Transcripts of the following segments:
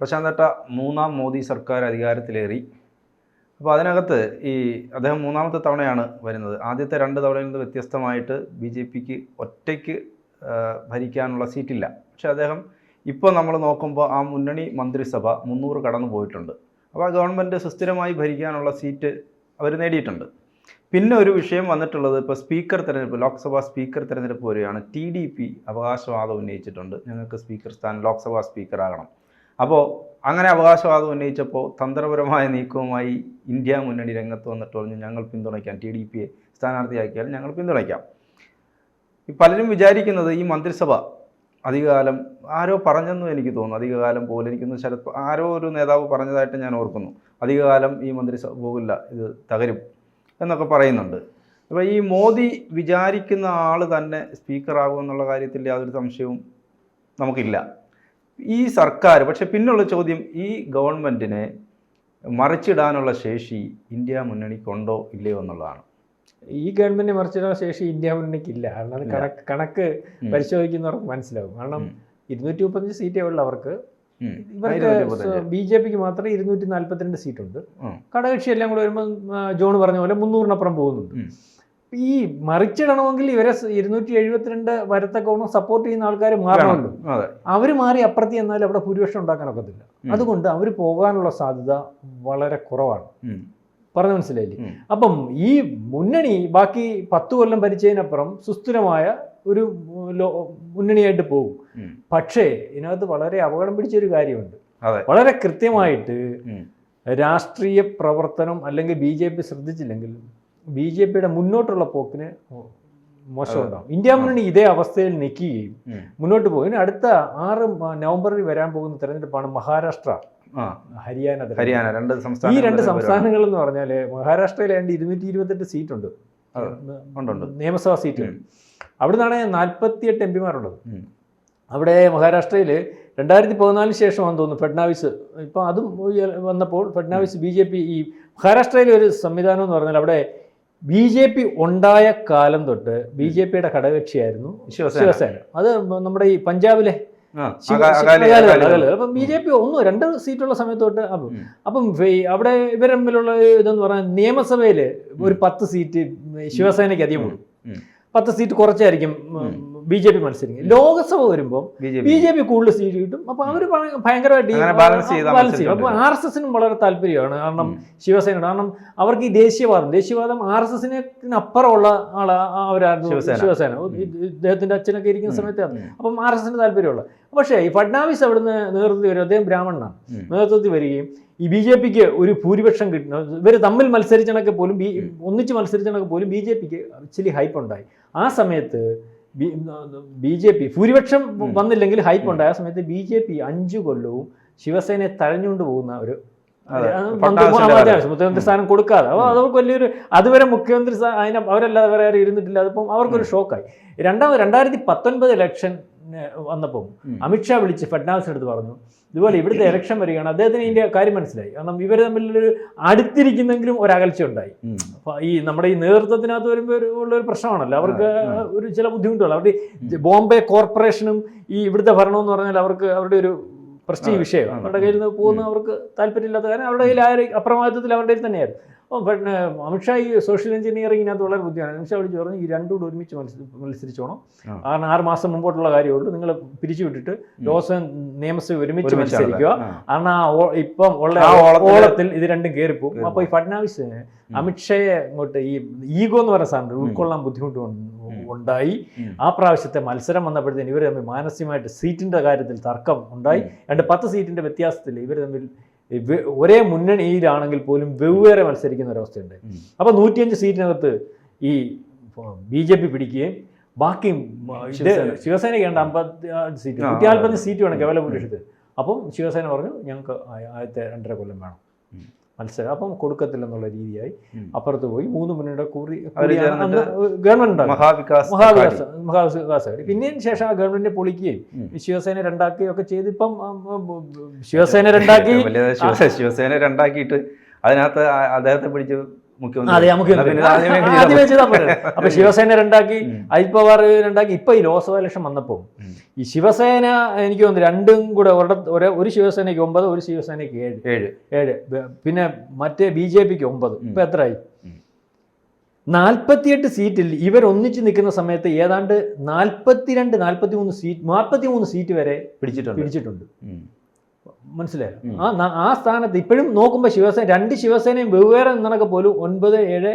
പ്രശാന്തട്ട മൂന്നാം മോദി സർക്കാർ അധികാരത്തിലേറി. അപ്പോൾ അതിനകത്ത് ഈ അദ്ദേഹം മൂന്നാമത്തെ തവണയാണ് വരുന്നത്. ആദ്യത്തെ രണ്ട് തവണയിൽ നിന്ന് വ്യത്യസ്തമായിട്ട് ബി ജെ പിക്ക് ഒറ്റയ്ക്ക് ഭരിക്കാനുള്ള സീറ്റില്ല. പക്ഷേ അദ്ദേഹം ഇപ്പോൾ നമ്മൾ നോക്കുമ്പോൾ ആ മുന്നണി മന്ത്രിസഭ മുന്നൂറ് കടന്നു പോയിട്ടുണ്ട്. അപ്പോൾ ആ ഗവൺമെന്റ് സുസ്ഥിരമായി ഭരിക്കാനുള്ള സീറ്റ് അവർ നേടിയിട്ടുണ്ട്. പിന്നെ ഒരു വിഷയം വന്നിട്ടുള്ളത് ഇപ്പോൾ സ്പീക്കർ തിരഞ്ഞെടുപ്പ് ലോക്സഭാ സ്പീക്കർ തിരഞ്ഞെടുപ്പ് വരികയാണ് ടി ഡി പി അവകാശവാദം ഉന്നയിച്ചിട്ടുണ്ട്. ഞങ്ങൾക്ക് സ്പീക്കർ സ്ഥാനം ലോക്സഭാ സ്പീക്കർ ആകണം. അപ്പോൾ അങ്ങനെ അവകാശവാദം ഉന്നയിച്ചപ്പോൾ തന്ത്രപരമായ നീക്കവുമായി ഇന്ത്യ മുന്നണി രംഗത്ത് വന്നിട്ട് പറഞ്ഞു ഞങ്ങൾ പിന്തുണയ്ക്കാം. ടി ഡി പിയെ സ്ഥാനാർത്ഥിയാക്കിയാൽ ഞങ്ങൾ പിന്തുണയ്ക്കാം. പലരും വിചാരിക്കുന്നത് ഈ മന്ത്രിസഭ അധികകാലം ആരോ പറഞ്ഞെന്നും എനിക്ക് തോന്നുന്നു. അധികകാലം പോലെ എനിക്കൊന്ന് ശരത് ആരോ ഒരു നേതാവ് പറഞ്ഞതായിട്ട് ഞാൻ ഓർക്കുന്നു. അധികകാലം ഈ മന്ത്രിസഭ പോകില്ല ഇത് തകരും എന്നൊക്കെ പറയുന്നുണ്ട്. അപ്പോൾ ഈ മോദി വിചാരിക്കുന്ന ആൾ തന്നെ സ്പീക്കറാകും എന്നുള്ള കാര്യത്തിൽ യാതൊരു സംശയവും നമുക്കില്ല. ഈ സർക്കാർ പക്ഷെ പിന്നുള്ള ചോദ്യം ഈ ഗവൺമെന്റിനെ മറിച്ചിടാനുള്ള ശേഷി ഇന്ത്യ മുന്നണിക്കുണ്ടോ ഇല്ലയോ എന്നുള്ളതാണ് ഈ ഗവൺമെന്റ് മറിച്ചിടാനുള്ള ശേഷി ഇന്ത്യ മുന്നണിക്കില്ല കാരണം അത് കണക്ക് കണക്ക്. പരിശോധിക്കുന്നവർക്ക് മനസ്സിലാവും കാരണം. ഇരുന്നൂറ്റി മുപ്പത്തഞ്ച് സീറ്റേ ഉള്ളൂ അവർക്ക് ഇവർക്ക്. ബി ജെ പിക്ക് മാത്രമേ ഇരുന്നൂറ്റി നാല്പത്തിരണ്ട് സീറ്റുണ്ട്. ഘടകകക്ഷി എല്ലാം കൂടെ വരുമ്പോൾ ജോൺ പറഞ്ഞ പോലെ മുന്നൂറിനപ്പുറം പോകുന്നുണ്ട്. ഈ മറിച്ചിടണമെങ്കിൽ ഇവരെ ഇരുന്നൂറ്റി എഴുപത്തിരണ്ട് വരത്തക്കോണം സപ്പോർട്ട് ചെയ്യുന്ന ആൾക്കാർ മാറണമല്ലോ അവർ മാറി അപ്പുറത്ത് എന്നാൽ അവിടെ ഭൂരിപക്ഷം ഉണ്ടാക്കാൻ ഒക്കത്തില്ല. അതുകൊണ്ട് അവർ പോകാനുള്ള സാധ്യത വളരെ കുറവാണ്. പറഞ്ഞു മനസ്സിലായി മനസ്സിലായില്ലേ അപ്പം ഈ മുന്നണി ബാക്കി പത്ത് കൊല്ലം ഭരിച്ചതിനപ്പുറം സുസ്ഥിരമായ ഒരു മുന്നണിയായിട്ട് പോകും. പക്ഷേ ഇതിനകത്ത് വളരെ അപകടം പിടിച്ചൊരു കാര്യമുണ്ട്. വളരെ കൃത്യമായിട്ട്. രാഷ്ട്രീയ പ്രവർത്തനം അല്ലെങ്കിൽ ബി ജെ പി ശ്രദ്ധിച്ചില്ലെങ്കിൽ ബി ജെ പിയുടെ മുന്നോട്ടുള്ള പോക്കിന് മോശം ഉണ്ടാവും ഇന്ത്യ മുന്നണി ഇതേ അവസ്ഥയിൽ നിൽക്കുകയും മുന്നോട്ട് പോകും. ഇനി അടുത്ത ആറ് നവംബറിൽ വരാൻ പോകുന്ന തെരഞ്ഞെടുപ്പാണ് മഹാരാഷ്ട്ര. ഹരിയാന ഹരിയാന രണ്ട് സംസ്ഥാന ഈ രണ്ട് സംസ്ഥാനങ്ങൾ എന്ന് പറഞ്ഞാൽ മഹാരാഷ്ട്രയിൽ ഏതാണ്ട് ഇരുന്നൂറ്റി ഇരുപത്തെട്ട് ഉണ്ട്, ഉണ്ട്. നിയമസഭാ സീറ്റ് അവിടെ നിന്നാണ് നാൽപ്പത്തിയെട്ട് എം പിമാരുള്ളത്. അവിടെ മഹാരാഷ്ട്രയിൽ രണ്ടായിരത്തി പതിനാലിന് ശേഷമാണെന്ന് തോന്നുന്നു ഫഡ്നാവിസ്. ഇപ്പം അതും വന്നപ്പോൾ ഫഡ്നാവിസ് ബി ജെ പി ഈ മഹാരാഷ്ട്രയിലെ ഒരു സംവിധാനം എന്ന് പറഞ്ഞാൽ അവിടെ ബി ജെ പി ഉണ്ടായ കാലം തൊട്ട് ബി ജെ പിയുടെ ഘടകകക്ഷിയായിരുന്നു ശിവസേന. അത് നമ്മുടെ ഈ പഞ്ചാബിലെ. അപ്പം ബി ജെ പി ഒന്നോ രണ്ട് സീറ്റുള്ള സമയത്ത് തൊട്ട് അപ്പം അപ്പം അവിടെ ഇവർ തമ്മിലുള്ള ഇതെന്ന് പറഞ്ഞാൽ നിയമസഭയിൽ ഒരു പത്ത് സീറ്റ് ശിവസേനയ്ക്ക് അധികം. കൊടുക്കും പത്ത് സീറ്റ് കുറച്ചായിരിക്കും ബി ജെ പി മത്സരിക്കും. ലോക്സഭ വരുമ്പോൾ ബി ജെ പി. കൂടുതൽ സീറ്റ് കിട്ടും. അപ്പൊ അവർ ഭയങ്കരമായിട്ട് ബാലൻസ് ചെയ്യും. അപ്പൊ ആർ എസ് എസിനും വളരെ താല്പര്യമാണ്. കാരണം. ശിവസേന കാരണം അവർക്ക് ഈ ദേശീയവാദം ദേശീയവാദം ആർ എസ് എസിനപ്പുറമുള്ള ആളാ അവരായിരുന്നു ശിവസേന. ഇദ്ദേഹത്തിന്റെ അച്ഛനൊക്കെ ഇരിക്കുന്ന സമയത്താണ്. അപ്പം ആർ എസ് എസിന് താല്പര്യമുള്ള. പക്ഷേ ഈ ഫഡ്നാവിസ് അവിടുന്ന് നേതൃത്വത്തിൽ വരും. അദ്ദേഹം ബ്രാഹ്മണനാണ്. നേതൃത്വത്തിൽ വരികയും ഈ ബി ജെ പിക്ക് ഒരു ഭൂരിപക്ഷം കിട്ടുന്ന ഇവർ തമ്മിൽ മത്സരിച്ചണക്കെ പോലും ബി ഒന്നിച്ച് മത്സരിച്ചണക്കെ പോലും ബി ജെ പിക്ക് ഇച്ചിരി ഹൈപ്പ് ഉണ്ടായി. ആ സമയത്ത് ബി ജെ പി. ഭൂരിപക്ഷം. വന്നില്ലെങ്കിൽ ഹൈപ്പ്. ഉണ്ടായ സമയത്ത് ബി ജെ പി അഞ്ചു കൊല്ലവും ശിവസേനയെ തഴഞ്ഞുകൊണ്ട് പോകുന്ന ഒരു മുഖ്യമന്ത്രി സ്ഥാനം കൊടുക്കാതെ. അപ്പോൾ അവർക്ക് വലിയൊരു അതുവരെ മുഖ്യമന്ത്രി അതിനെ അവരല്ലാതെ വേറെ ആരും ഇരുന്നിട്ടില്ല. അതിപ്പം അവർക്കൊരു ഷോക്കായി. രണ്ടാമത് രണ്ടായിരത്തി പത്തൊൻപത് ഇലക്ഷൻ വന്നപ്പം. അമിത്ഷാ വിളിച്ച് ഫഡ്നാവിസിന്റെ അടുത്ത് പറഞ്ഞു ഇതുപോലെ ഇവിടുത്തെ ഇലക്ഷൻ വരികയാണ്. അദ്ദേഹത്തിന് ഇതിന്റെ കാര്യം മനസ്സിലായി. കാരണം ഇവർ തമ്മിലൊരു അടുത്തിരിക്കുന്നെങ്കിലും ഒരു അകൽച്ച ഉണ്ടായി ഈ നമ്മുടെ ഈ നേതൃത്വത്തിനകത്ത് വരുമ്പോൾ ഉള്ള ഒരു പ്രശ്നമാണല്ലോ. അവർക്ക് ഒരു ചില ബുദ്ധിമുട്ടുകൾ. അവരുടെ ബോംബെ കോർപ്പറേഷനും ഈ ഇവിടുത്തെ ഭരണം എന്ന് പറഞ്ഞാൽ അവർക്ക് അവരുടെ ഒരു പ്രസ്റ്റീജ് വിഷയമാണ്. വിഷയം. അവരുടെ കയ്യിൽ നിന്ന് പോകുന്ന അവർക്ക് താല്പര്യമില്ലാത്ത കാരണം അവരുടെ കയ്യിൽ ആ ഒരു അപ്രമാദിത്വത്തിൽ അവരുടെ കയ്യിൽ തന്നെയായിരുന്നു. പിന്നെ അമിത്ഷാ ഈ സോഷ്യൽ എഞ്ചിനീയറിങ്ങിനകത്ത് വളരെ ബുദ്ധിയാണ്. അമിത്ഷാ വിളിച്ച് പറഞ്ഞു ഈ രണ്ടും കൂടെ ഒരുമിച്ച് മത്സരി മത്സരിച്ചോണം. കാരണം ആറ് മാസം മുമ്പോട്ടുള്ള കാര്യമുള്ളൂ. നിങ്ങൾ പിരിച്ചു വിട്ടിട്ട് ലോക്സഭ നിയമസഭ ഒരുമിച്ച് മത്സരിക്കുക. കാരണം ആ ഇപ്പം ഉള്ള ഓളത്തിൽ ഇത് രണ്ടും കയറിപ്പോകും. അപ്പോൾ ഈ ഫഡ്നാവിസ് അമിത്ഷയെ ഇങ്ങോട്ട് ഈ ഈഗോ എന്ന് പറയുന്ന സാധനം ഉൾക്കൊള്ളാൻ ബുദ്ധിമുട്ട് ഉണ്ടായി. ആ പ്രാവശ്യത്തെ മത്സരം വന്നപ്പോഴത്തേന് ഇവർ തമ്മിൽ മാനസികമായിട്ട് സീറ്റിന്റെ കാര്യത്തിൽ തർക്കം ഉണ്ടായി. രണ്ട് പത്ത് സീറ്റിന്റെ വ്യത്യാസത്തിൽ ഇവർ തമ്മിൽ ഒരേ മുന്നണിയിലാണെങ്കിൽ പോലും വെവ്വേറെ മത്സരിക്കുന്ന ഒരവസ്ഥയുണ്ട് അപ്പൊ അപ്പോൾ നൂറ്റിയഞ്ച് സീറ്റിനകത്ത് ഈ ബി ജെ പി പിടിക്കുകയും ബാക്കി ശിവസേന. ശിവസേനയ്ക്ക് ഉണ്ട് അമ്പത്തി സീറ്റ് നൂറ്റി നാൽപ്പത്തഞ്ച്. സീറ്റ് വേണം കേവല ഭൂരിപക്ഷത്തിൽ അപ്പം ശിവസേന പറഞ്ഞു ഞങ്ങൾക്ക് ആദ്യത്തെ രണ്ടര കൊല്ലം വേണം. മത്സരം. അപ്പം കൊടുക്കത്തില്ലെന്നുള്ള രീതിയായി അപ്പുറത്ത് പോയി മൂന്ന് മുന്നണിയുടെ കൂറി ഗവൺമെന്റ് മഹാവികാസ് മഹാവികാസ്. പിന്നെയും ശേഷം ആ ഗവൺമെന്റിനെ പൊളിക്കുകയും ശിവസേന രണ്ടാക്കുകയും ഒക്കെ ചെയ്ത് ഇപ്പം ശിവസേന രണ്ടാക്കി. ശിവസേന രണ്ടാക്കിയിട്ട് അതിനകത്ത് അദ്ദേഹത്തെ പിടിച്ച് അതെ. അപ്പൊ ശിവസേന രണ്ടാക്കി. അജിത് പവാർ രണ്ടാക്കി. ഇപ്പൊ ഈ ലോക്സഭാ ഇലക്ഷൻ വന്നപ്പോൾ ഈ ശിവസേന എനിക്ക് തോന്നുന്നു രണ്ടും കൂടെ ഒരേ ഒരു ശിവസേനയ്ക്ക് ഒമ്പത് ഒരു ശിവസേനയ്ക്ക് ഏഴ്. ഏഴ്. ഏഴ്. പിന്നെ മറ്റേ ബി ജെ പിക്ക് ഒമ്പത്. ഇപ്പൊ എത്രയായി. നാൽപ്പത്തിയെട്ട് സീറ്റിൽ ഇവർ ഒന്നിച്ച് നിൽക്കുന്ന സമയത്ത് ഏതാണ്ട് നാൽപ്പത്തിരണ്ട് നാൽപ്പത്തി മൂന്ന് സീറ്റ് നാൽപ്പത്തി മൂന്ന് സീറ്റ് വരെ പിടിച്ചിട്ടുണ്ട്. പിടിച്ചിട്ടുണ്ട്. മനസ്സിലായോ? ആ ആ സ്ഥാനത്ത് ഇപ്പോഴും നോക്കുമ്പോൾ ശിവസേന രണ്ട് ശിവസേനയും വെവ്വേറെ നിന്നൊക്കെ പോലും ഒൻപത് ഏഴ്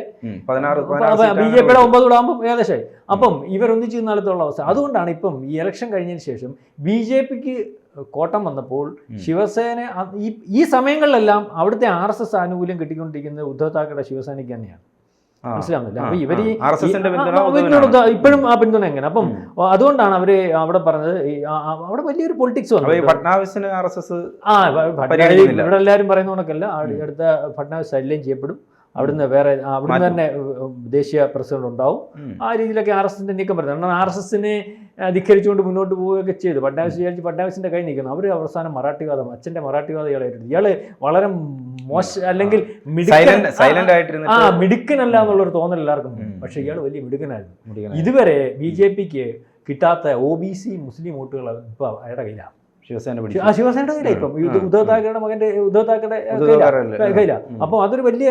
ബി ജെ പിയുടെ ഒമ്പത് കൂടെ ആകുമ്പോൾ ഏകദേശമായി അപ്പം ഇവരൊന്നിച്ച് നിന്നാലത്തുള്ള അവസ്ഥ. അതുകൊണ്ടാണ് ഇപ്പം ഈ ഇലക്ഷൻ കഴിഞ്ഞതിന് ശേഷം ബി ജെ പിക്ക് കോട്ടം വന്നപ്പോൾ ശിവസേന ഈ സമയങ്ങളിലെല്ലാം അവിടുത്തെ ആർ എസ് എസ് ആനുകൂല്യം കിട്ടിക്കൊണ്ടിരിക്കുന്നത് ഉദ്ധവ് താക്കറെ ശിവസേനയ്ക്ക് തന്നെയാണ്. മനസ്സിലാവുന്നില്ല. അപ്പൊ ഇവർ ഇപ്പോഴും ആ പിന്തുണ എങ്ങനെ? അപ്പം അതുകൊണ്ടാണ് അവർ അവിടെ പറഞ്ഞത് അവിടെ വലിയൊരു പൊളിറ്റിക്സ് വന്നു ഫട്നാവിസിന് ആർ എസ് എസ് ആ. ഇവിടെ എല്ലാവരും പറയുന്ന കണക്കല്ല. അടുത്ത ഫഡ്നാവിസ് ശല്യം ചെയ്യപ്പെടും. അവിടുന്ന് വേറെ അവിടുന്ന് തന്നെ ദേശീയ പ്രസിഡന്റ് ഉണ്ടാവും. ആ രീതിയിലൊക്കെ ആർ എസ് എസിന്റെ നീക്കം വരുന്നത്. കാരണം ആർ എസ് എസിനെ ധിക്കരിച്ചുകൊണ്ട് മുന്നോട്ട് പോവുകയൊക്കെ ചെയ്തു. ഫഡ്നാവിസ് വിചാരിച്ച് ഫഡ്നാവിസിന്റെ കൈ നിൽക്കുന്നു അവർ അവസാനം മറാഠിവാദം അച്ഛന്റെ മറാഠിവാദം ഇയാളെ ഏറ്റെടുത്തു. ഇയാൾ വളരെ മോശ അല്ലെങ്കിൽ ആ, മിടുക്കനല്ല എന്നുള്ളൊരു തോന്നൽ എല്ലാവർക്കും. പക്ഷെ ഇയാൾ വലിയ മിടുക്കനായിരുന്നു. ഇതുവരെ ബി ജെ പിക്ക് കിട്ടാത്ത ഒ ബി സി മുസ്ലിം വോട്ടുകൾ ഇപ്പൊ അയാളുടെ കയ്യിലാണ് ശിവസേന ആ ശിവസേനയുടെ കയ്യിലാണ് ഇപ്പം. ഉദ്ധവ് താക്കറയുടെ മകന്റെ ഉദ്ധവ് താക്കറെ കയ്യിലാണ്. അപ്പോൾ അതൊരു വലിയ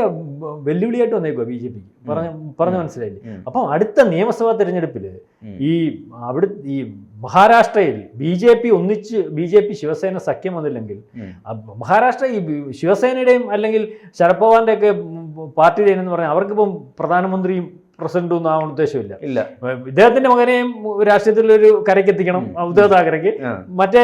വെല്ലുവിളിയായിട്ട് വന്നേക്കുക ബി ജെ പിക്ക്. പറഞ്ഞ പറഞ്ഞു. മനസ്സിലായില്ലേ. അപ്പം അടുത്ത നിയമസഭാ തെരഞ്ഞെടുപ്പിൽ. ഈ അവിടെ ഈ മഹാരാഷ്ട്രയിൽ ബി ജെ പി ഒന്നിച്ച് ബി ജെ പി ശിവസേന സഖ്യം വന്നില്ലെങ്കിൽ മഹാരാഷ്ട്ര ഈ ശിവസേനയുടെയും അല്ലെങ്കിൽ ശരത് പവാറിന്റെ ഒക്കെ പാർട്ടിയുടെ എന്ന് പറഞ്ഞാൽ അവർക്കിപ്പം പ്രധാനമന്ത്രിയും പ്രസിഡന്റും ഒന്നും ആവാൻ ഉദ്ദേശമില്ല ഇല്ല ഇദ്ദേഹത്തിന്റെ മകനെയും രാഷ്ട്രീയത്തിലൊരു കരയ്ക്ക് എത്തിക്കണം ഉം. ഉദ്ധവ് താക്കറയ്ക്ക് മറ്റേ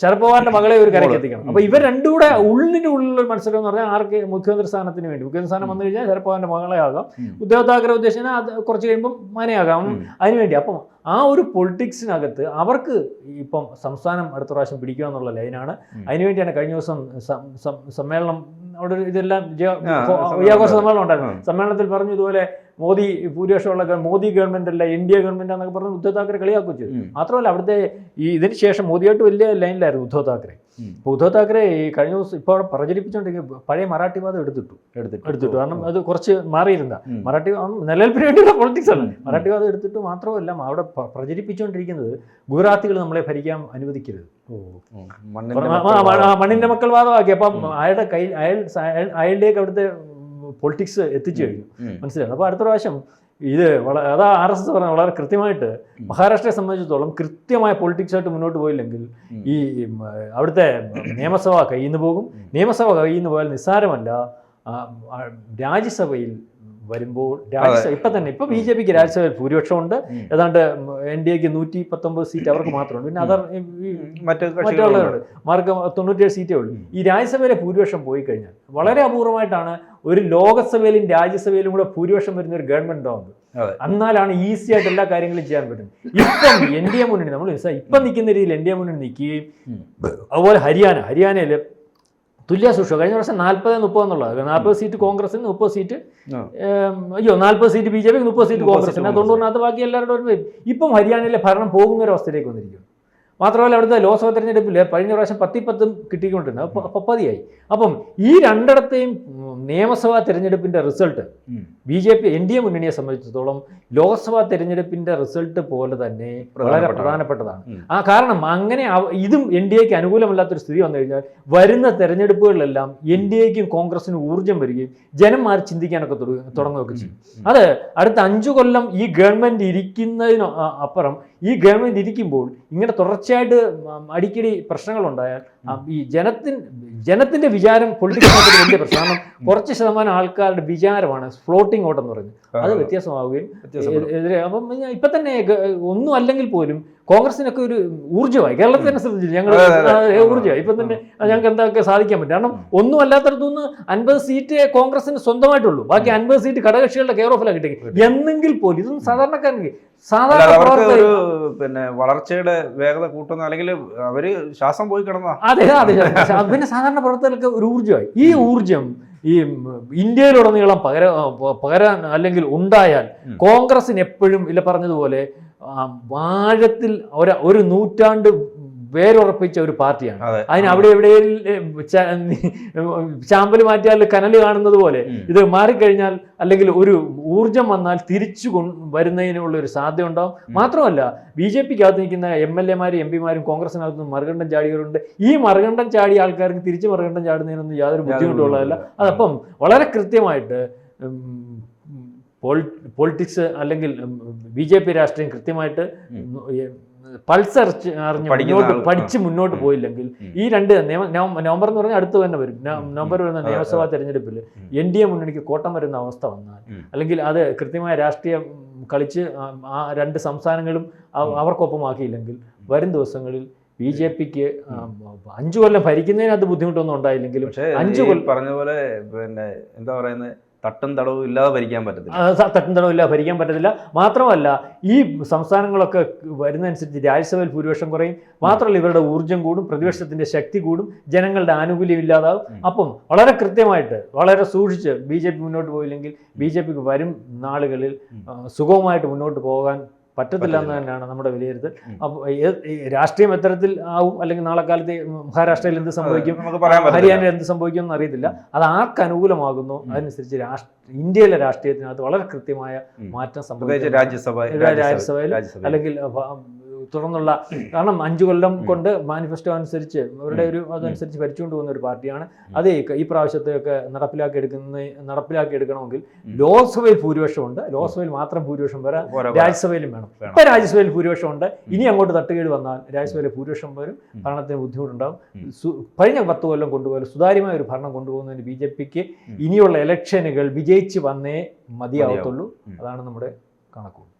ശരത് പവാറിന്റെ മകളെ ഒരു ഉം. അപ്പൊ ഇവർ രണ്ടും കൂടെ ഉള്ളിന്റെ ഉള്ളിലുള്ള മത്സരം എന്ന് പറഞ്ഞാൽ ആർക്ക് മുഖ്യമന്ത്രി സ്ഥാനത്തിന് വേണ്ടി മുഖ്യമന്ത്രി സ്ഥാനം വന്നു കഴിഞ്ഞാൽ ശരത് പവാറിന്റെ മകളെ ആകാം. ഉദ്ധവ് താക്കറെ ഉദ്ദേശിച്ചാൽ അത് കുറച്ച് കഴിയുമ്പോൾ മനയാകാം. അതിനുവേണ്ടി അപ്പം ആ ഒരു പൊളിറ്റിക്സിനകത്ത് അവർക്ക് ഇപ്പം സംസ്ഥാനം അടുത്ത പ്രാവശ്യം പിടിക്കുക എന്നുള്ള ലൈനാണ്. അതിനുവേണ്ടിയാണ് കഴിഞ്ഞ ദിവസം സമ്മേളനം അവിടെ ഇതെല്ലാം ആ, ഹോ- സമ്മേളനം ഉണ്ടായിരുന്നു സമ്മേളനത്തിൽ പറഞ്ഞു ഇതുപോലെ മോദി ഭൂരിപക്ഷമുള്ള മോദി ഗവൺമെന്റ് അല്ല ഇന്ത്യ ഡി എ ഗവൺമെന്റ് എന്നൊക്കെ പറഞ്ഞ് ഉദ്ധവ് താക്കറെ കളിയാക്കുകയും ചെയ്തു. മാത്രമല്ല അവിടുത്തെ ഈ ഇതിന് ശേഷം മോദിയായിട്ട് വലിയ ലൈനിലായിരുന്നു ഉദ്ധവ് താക്കറെ. അപ്പോൾ ഉദ്ധവ് താക്കറെ ഈ കഴിഞ്ഞ ദിവസം ഇപ്പോൾ അവിടെ പ്രചരിപ്പിച്ചുകൊണ്ടിരിക്കുക പഴയ മറാഠിവാദം എടുത്തിട്ടു. എടുത്തിട്ട്. എടുത്തിട്ടു. കാരണം അത് കുറച്ച് മാറിയിരുന്ന. മറാഠി നിലനിൽപ്പിന് വേണ്ടിയുള്ള പൊളിറ്റിക്സ് ആണ്. മറാഠി മറാഠിവാദം എടുത്തിട്ട് മാത്രമല്ല അവിടെ പ്രചരിപ്പിച്ചുകൊണ്ടിരിക്കുന്നത് ഗുജറാത്തികൾ നമ്മളെ ഭരിക്കാൻ അനുവദിക്കരുത്. വാദം. മണ്ണിന്റെ മക്കൾ വാദമാക്കി. അപ്പം അയാളുടെ കയ്യിൽ അയാൾ അയാളുടെയൊക്കെ അവിടുത്തെ പൊളിറ്റിക്സ് എത്തിച്ചു കഴിഞ്ഞു. മനസ്സിലായത് മനസ്സിലായി? അപ്പോൾ അടുത്ത പ്രാവശ്യം ഇത് വളരെ അതാ ആർ എസ് എസ് പറഞ്ഞ വളരെ കൃത്യമായിട്ട് മഹാരാഷ്ട്രയെ സംബന്ധിച്ചിടത്തോളം കൃത്യമായ പൊളിറ്റിക്സായിട്ട് മുന്നോട്ട് പോയില്ലെങ്കിൽ ഈ അവിടുത്തെ നിയമസഭ കയ്യിൽ നിന്ന് പോകും നിയമസഭ കയ്യിൽ നിന്ന് പോയാൽ നിസ്സാരമല്ല. രാജ്യസഭയിൽ വരുമ്പോൾ രാജ്യസഭ ഇപ്പൊ തന്നെ ഇപ്പൊ ബി ജെ പിക്ക് രാജ്യസഭയിൽ ഭൂരിപക്ഷമുണ്ട്. ഏതാണ്ട് എൻ ഡി എക്ക് നൂറ്റി പത്തൊമ്പത് സീറ്റ് അവർക്ക് മാത്രമുണ്ട്. പിന്നെ അതർ മറ്റുള്ളവരുണ്ട്. മാർക്ക് തൊണ്ണൂറ്റേഴ് സീറ്റേ ഉള്ളൂ. ഈ രാജ്യസഭയിലെ ഭൂരിപക്ഷം പോയി കഴിഞ്ഞാൽ വളരെ അപൂർവമായിട്ടാണ് ഒരു ലോകസഭയിലും രാജ്യസഭയിലും കൂടെ ഭൂരിപക്ഷം വരുന്ന ഒരു ഗവൺമെന്റ് ഉണ്ടാവുന്നത്. എന്നാലാണ് ഈസി ആയിട്ട് എല്ലാ കാര്യങ്ങളും ചെയ്യാൻ പറ്റും ഇപ്പം എൻ ഡി എ മുന്നണി നമ്മൾ ഇപ്പം നിൽക്കുന്ന രീതിയിൽ എൻ ഡി എ മുന്നണി നിൽക്കുകയും അതുപോലെ ഹരിയാന ഹരിയാനയിൽ തുല്യ സുഷ കഴിഞ്ഞ വർഷം നാൽപ്പത് മുപ്പത് എന്നുള്ളത്. നാൽപ്പത് സീറ്റ് കോൺഗ്രസിന് മുപ്പത് സീറ്റ് അയ്യോ നാൽപ്പത് സീറ്റ് ബി ജെ പിക്ക് മുപ്പത് സീറ്റ് കോൺഗ്രസിന്. തൊണ്ണൂറിനകത്ത് ബാക്കി എല്ലാവരുടെ ഒരു വരും. ഇപ്പം ഹരിയാനയിലെ ഭരണം പോകുന്ന ഒരു അവസ്ഥയിലേക്ക് വന്നിരിക്കുന്നു. മാത്രമല്ല അവിടുത്തെ ലോക്സഭാ തെരഞ്ഞെടുപ്പിൽ കഴിഞ്ഞ പ്രാവശ്യം പത്തി പത്തും കിട്ടിക്കൊണ്ടിരുന്നത് പപ്പതിയായി അപ്പം ഈ രണ്ടിടത്തെയും നിയമസഭാ തെരഞ്ഞെടുപ്പിന്റെ result. B J P N D A മുന്നണിയെ സംബന്ധിച്ചിടത്തോളം ലോക്സഭാ തെരഞ്ഞെടുപ്പിന്റെ റിസൾട്ട് പോലെ തന്നെ വളരെ പ്രധാനപ്പെട്ടതാണ്. ആ കാരണം അങ്ങനെ ഇതും എൻ ഡി എക്ക് അനുകൂലമല്ലാത്തൊരു സ്ഥിതി വന്നു കഴിഞ്ഞാൽ വരുന്ന തെരഞ്ഞെടുപ്പുകളിലെല്ലാം എൻ ഡി എക്കും കോൺഗ്രസിനും ഊർജം വരികയും ജനം മാറി ചിന്തിക്കാനൊക്കെ തുടങ്ങുക- തുടങ്ങുകയൊക്കെ ചെയ്യും. അത് അടുത്ത അഞ്ചു കൊല്ലം ഈ ഗവൺമെന്റ് ഇരിക്കുന്നതിന് അപ്പുറം ഈ ഗവൺമെന്റ് ഇരിക്കുമ്പോൾ ഇങ്ങനെ തുടർച്ചയായിട്ട് അടിക്കടി പ്രശ്നങ്ങളുണ്ടായാൽ ഈ ജനത്തിൻ ജനത്തിന്റെ വിചാരം പൊളിറ്റിക്കൽ വലിയ പ്രശ്നം. കാരണം കുറച്ച് ശതമാനം ആൾക്കാരുടെ വിചാരമാണ് ഫ്ലോട്ടിംഗ് ഓട്ടം എന്ന് പറയുന്നത്. അത് വ്യത്യാസമാവുകയും എതിരെ അപ്പം ഇപ്പൊ തന്നെ ഒന്നും അല്ലെങ്കിൽ പോലും കോൺഗ്രസിനൊക്കെ ഒരു ഊർജമായി. കേരളത്തിൽ തന്നെ ശ്രദ്ധിച്ചു ഞങ്ങൾ. ഊർജമായി. ഇപ്പം തന്നെ ഞങ്ങൾക്ക് എന്തൊക്കെ സാധിക്കാൻ പറ്റും? കാരണം ഒന്നും അല്ലാത്തടത്തുനിന്ന് അൻപത് സീറ്റ് കോൺഗ്രസിന് സ്വന്തമായിട്ടുള്ളൂ. ബാക്കി അൻപത് സീറ്റ് ഘടകകക്ഷികളുടെ കെയർ ഓഫിലാണ് കിട്ടി. എന്നെങ്കിൽ പോലും ഇതൊന്നും സാധാരണക്കാരൻ സാധാരണ പിന്നെ വളർച്ചയുടെ വേഗത കൂട്ടുന്ന അല്ലെങ്കിൽ അവർ ശ്വാസം പോയി കിടന്ന അതെ അതെ പിന്നെ സാധാരണ പ്രവർത്തകർക്ക് ഒരു ഊർജമായി. ഈ ഊർജം ഈ ഇന്ത്യയിലുടനീളം പകര പകരാൻ അല്ലെങ്കിൽ ഉണ്ടായാൽ. കോൺഗ്രസിന് എപ്പോഴും ഇല്ല പറഞ്ഞതുപോലെ ആ, ആഴത്തിൽ ഒരു ഒരു നൂറ്റാണ്ട് വേരുറപ്പിച്ച ഒരു പാർട്ടിയാണ്. അതിന് അവിടെ എവിടെ ചാമ്പൽ മാറ്റിയാൽ കനൽ കാണുന്നത് പോലെ. ഇത് മാറിക്കഴിഞ്ഞാൽ അല്ലെങ്കിൽ ഒരു ഊർജം വന്നാൽ തിരിച്ചു കൊ- വരുന്നതിനുള്ള ഒരു സാധ്യത ഉണ്ടാവും മാത്രമല്ല ബി ജെ പിക്ക് അകത്ത് നിൽക്കുന്ന എം എൽ എമാരും എം പിമാരും കോൺഗ്രസിനകത്ത് മറുകണ്ഠം ചാടിയവരുണ്ട്. ഈ മറുകണ്ഠം ചാടിയ ആൾക്കാർക്ക് തിരിച്ച് മറുകണ്ഠം ചാടുന്നതിനൊന്നും യാതൊരു ബുദ്ധിമുട്ടുള്ളതല്ല അതപ്പം വളരെ കൃത്യമായിട്ട് പോളിറ്റിക്സ് അല്ലെങ്കിൽ ബി ജെ പി രാഷ്ട്രീയം കൃത്യമായിട്ട് പൾസ് അറിച്ച് അറിഞ്ഞ് മുന്നോട്ട് പഠിച്ച് മുന്നോട്ട് പോയില്ലെങ്കിൽ ഈ രണ്ട് നിയമ നവംബർ എന്ന് പറഞ്ഞാൽ അടുത്ത് തന്നെ വരും. നവംബർ വരുന്ന നിയമസഭാ തെരഞ്ഞെടുപ്പിൽ എൻ ഡി എ മുന്നണിക്ക് കോട്ടം വരുന്ന അവസ്ഥ വന്നാൽ അല്ലെങ്കിൽ അത് കൃത്യമായ രാഷ്ട്രീയം കളിച്ച് ആ- രണ്ട് സംസ്ഥാനങ്ങളും. അവർക്കൊപ്പമാക്കിയില്ലെങ്കിൽ വരും ദിവസങ്ങളിൽ ബി ജെ പിക്ക് അഞ്ചു കൊല്ലം ഭരിക്കുന്നതിനകത്ത് ബുദ്ധിമുട്ടൊന്നും ഉണ്ടായില്ലെങ്കിലും അഞ്ച് കൊല്ലം പറഞ്ഞ പോലെ പിന്നെ എന്താ പറയുന്നത്? തട്ടും തടവും ഇല്ലാതെ ഭരിക്കാൻ പറ്റത്തില്ല. തട്ടും തടവും ഇല്ലാതെ ഭരിക്കാൻ പറ്റത്തില്ല. മാത്രമല്ല ഈ സംസ്ഥാനങ്ങളൊക്കെ വരുന്നതനുസരിച്ച് രാജ്യസഭയിൽ ഭൂരിപക്ഷം കുറയും. മാത്രമല്ല ഇവരുടെ ഊർജം കൂടും പ്രതിപക്ഷത്തിന്റെ ശക്തി കൂടും ജനങ്ങളുടെ ആനുകൂല്യം ഇല്ലാതാവും. അപ്പം വളരെ കൃത്യമായിട്ട് വളരെ സൂക്ഷിച്ച് ബി ജെ പി മുന്നോട്ട് പോയില്ലെങ്കിൽ ബി ജെ പിക്ക് വരും നാളുകളിൽ സുഖവുമായിട്ട് മുന്നോട്ട് പോകാൻ പറ്റത്തില്ല എന്ന്. തന്നെയാണ് നമ്മുടെ വിലയിരുത്തൽ. അപ്പോൾ രാഷ്ട്രീയം എത്തരത്തിൽ ആവും അല്ലെങ്കിൽ നാളെ കാലത്ത് മഹാരാഷ്ട്രയിൽ എന്ത് സംഭവിക്കും ഹരിയാനയിൽ എന്ത് സംഭവിക്കും എന്ന് അറിയത്തില്ല അത് ആർക്ക് അനുകൂലമാകുന്നു. അതനുസരിച്ച് രാഷ്ട്ര ഇന്ത്യയിലെ രാഷ്ട്രീയത്തിനകത്ത് വളരെ കൃത്യമായ. മാറ്റം സംഭവിച്ചു സംഭവിക്കും രാജ്യസഭ രാജ്യസഭയിൽ അല്ലെങ്കിൽ തുടർന്നുള്ള കാരണം അഞ്ചു കൊല്ലം കൊണ്ട് മാനിഫെസ്റ്റോ അനുസരിച്ച് അവരുടെ ഒരു അതനുസരിച്ച് ഭരിച്ചുകൊണ്ട് പോകുന്ന ഒരു പാർട്ടിയാണ്. അത് ഈ- പ്രാവശ്യത്തെയൊക്കെ നടപ്പിലാക്കി എടുക്കുന്ന നടപ്പിലാക്കി എടുക്കണമെങ്കിൽ ലോക്സഭയിൽ ലോക്സഭയിൽ ഭൂരിപക്ഷമുണ്ട്. ലോക്സഭയിൽ മാത്രം ഭൂരിപക്ഷം വരാൻ. രാജ്യസഭയിലും വേണം. ഇപ്പൊ രാജ്യസഭയിൽ ഭൂരിപക്ഷമുണ്ട്. ഇനി അങ്ങോട്ട് തട്ടുകേട് വന്നാൽ രാജ്യസഭയിലെ ഭൂരിപക്ഷം വരും. ഭരണത്തിന്. സു- കഴിഞ്ഞ പത്ത് കൊല്ലം കൊണ്ടുപോലെ സുതാര്യമായ ഒരു ഭരണം കൊണ്ടുപോകുന്നതിന് ബി ജെ പിക്ക് ഇനിയുള്ള ഇലക്ഷനുകൾ വിജയിച്ച് വന്നേ മതിയാവത്തുള്ളൂ. അതാണ് നമ്മുടെ കണക്ക്